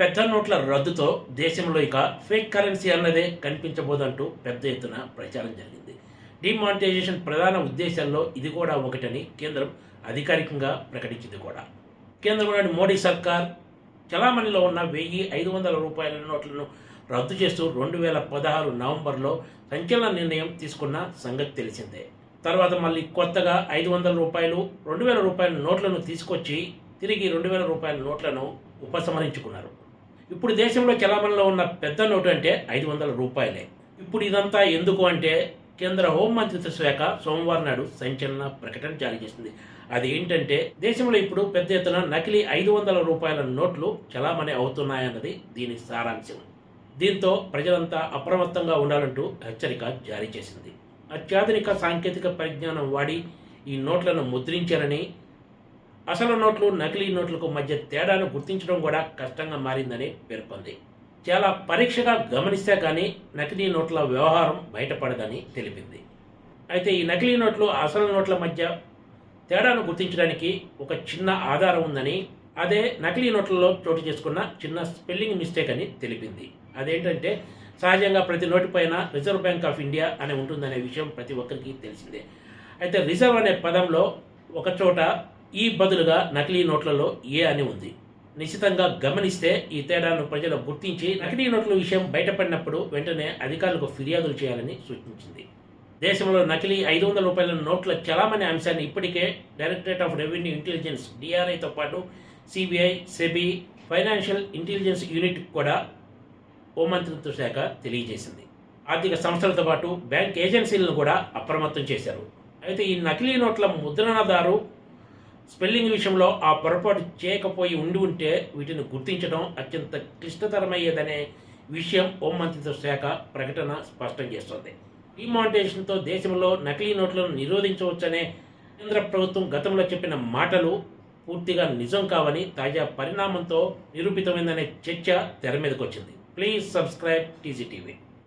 పెద్ద నోట్ల రద్దుతో దేశంలో ఇక ఫేక్ కరెన్సీ అన్నదే కనిపించబోదంటూ పెద్ద ఎత్తున ప్రచారం జరిగింది. డిమానిటైజేషన్ ప్రధాన ఉద్దేశాల్లో ఇది కూడా ఒకటని కేంద్రం అధికారికంగా ప్రకటించింది కూడా. కేంద్రంలోని మోడీ సర్కార్ చలామణిలో ఉన్న వెయ్యి ఐదు వందల రూపాయల నోట్లను రద్దు చేస్తూ రెండు వేల పదహారు నవంబర్లో సంచలన నిర్ణయం తీసుకున్న సంగతి తెలిసిందే. తర్వాత మళ్ళీ కొత్తగా ఐదు వందల రూపాయలు రెండు వేల రూపాయల నోట్లను తీసుకొచ్చి తిరిగి రెండు వేల రూపాయల నోట్లను ఉపసంహరించుకున్నారు. ఇప్పుడు దేశంలో చలామణిలో ఉన్న పెద్ద నోటు అంటే ఐదు వందల రూపాయలే. ఇప్పుడు ఇదంతా ఎందుకు అంటే కేంద్ర హోంమంత్రిత్వ శాఖ సోమవారం నాడు సంచలన ప్రకటన జారీ చేసింది. అది ఏంటంటే దేశంలో ఇప్పుడు పెద్ద ఎత్తున నకిలీ ఐదు వందల రూపాయల నోట్లు చలామణి అవుతున్నాయన్నది దీని సారాంశం. దీంతో ప్రజలంతా అప్రమత్తంగా ఉండాలంటూ హెచ్చరిక జారీ చేసింది. అత్యాధునిక సాంకేతిక పరిజ్ఞానం వాడి ఈ నోట్లను ముద్రించారని అసలు నోట్లు నకిలీ నోట్లకు మధ్య తేడాను గుర్తించడం కూడా కష్టంగా మారిందని పేర్కొంది. చాలా పరీక్షగా గమనిస్తే కానీ నకిలీ నోట్ల వ్యవహారం బయటపడదని తెలిపింది. అయితే ఈ నకిలీ నోట్లు అసలు నోట్ల మధ్య తేడాను గుర్తించడానికి ఒక చిన్న ఆధారం ఉందని అదే నకిలీ నోట్లలో చోటు చేసుకున్న చిన్న స్పెల్లింగ్ మిస్టేక్ అని తెలిపింది. అదేంటంటే సహజంగా ప్రతి నోటు పైన రిజర్వ్ బ్యాంక్ ఆఫ్ ఇండియా అని ఉంటుందనే విషయం ప్రతి ఒక్కరికి తెలిసిందే. అయితే రిజర్వ్ అనే పదంలో ఒక చోట ఈ బదులుగా నకిలీ నోట్లలో ఏ అని ఉంది. నిశ్చితంగా గమనిస్తే ఈ తేడాను ప్రజలు గుర్తించి నకిలీ నోట్ల విషయం బయటపడినప్పుడు వెంటనే అధికారులకు ఫిర్యాదులు చేయాలని సూచించింది. దేశంలో నకిలీ ఐదు వందల రూపాయల నోట్ల చలామణి అంశాన్ని ఇప్పటికే డైరెక్టరేట్ ఆఫ్ రెవెన్యూ ఇంటెలిజెన్స్ డిఆర్ఐతో పాటు CBI SEBI financial intelligence unit కూడా హోంమంత్రిత్వ శాఖ తెలియజేసింది. ఆర్థిక సంస్థలతో పాటు బ్యాంక్ ఏజెన్సీలను కూడా అప్రమత్తం చేశారు. అయితే ఈ నకిలీ నోట్ల ముద్రణదారు స్పెల్లింగ్ విషయంలో ఆ పొరపాటు చేయకపోయి ఉండి ఉంటే వీటిని గుర్తించడం అత్యంత క్లిష్టతరమయ్యేదనే విషయం హోంమంత్రిత్వ శాఖ ప్రకటన స్పష్టం చేస్తోంది. డిమానిటైజేషన్తో దేశంలో నకిలీ నోట్లను నిరోధించవచ్చనే కేంద్ర ప్రభుత్వం గతంలో చెప్పిన మాటలు పూర్తిగా నిజం కావని తాజా పరిణామంతో నిరూపితమైందనే చర్చ తెర మీదకొచ్చింది. Please subscribe TGTV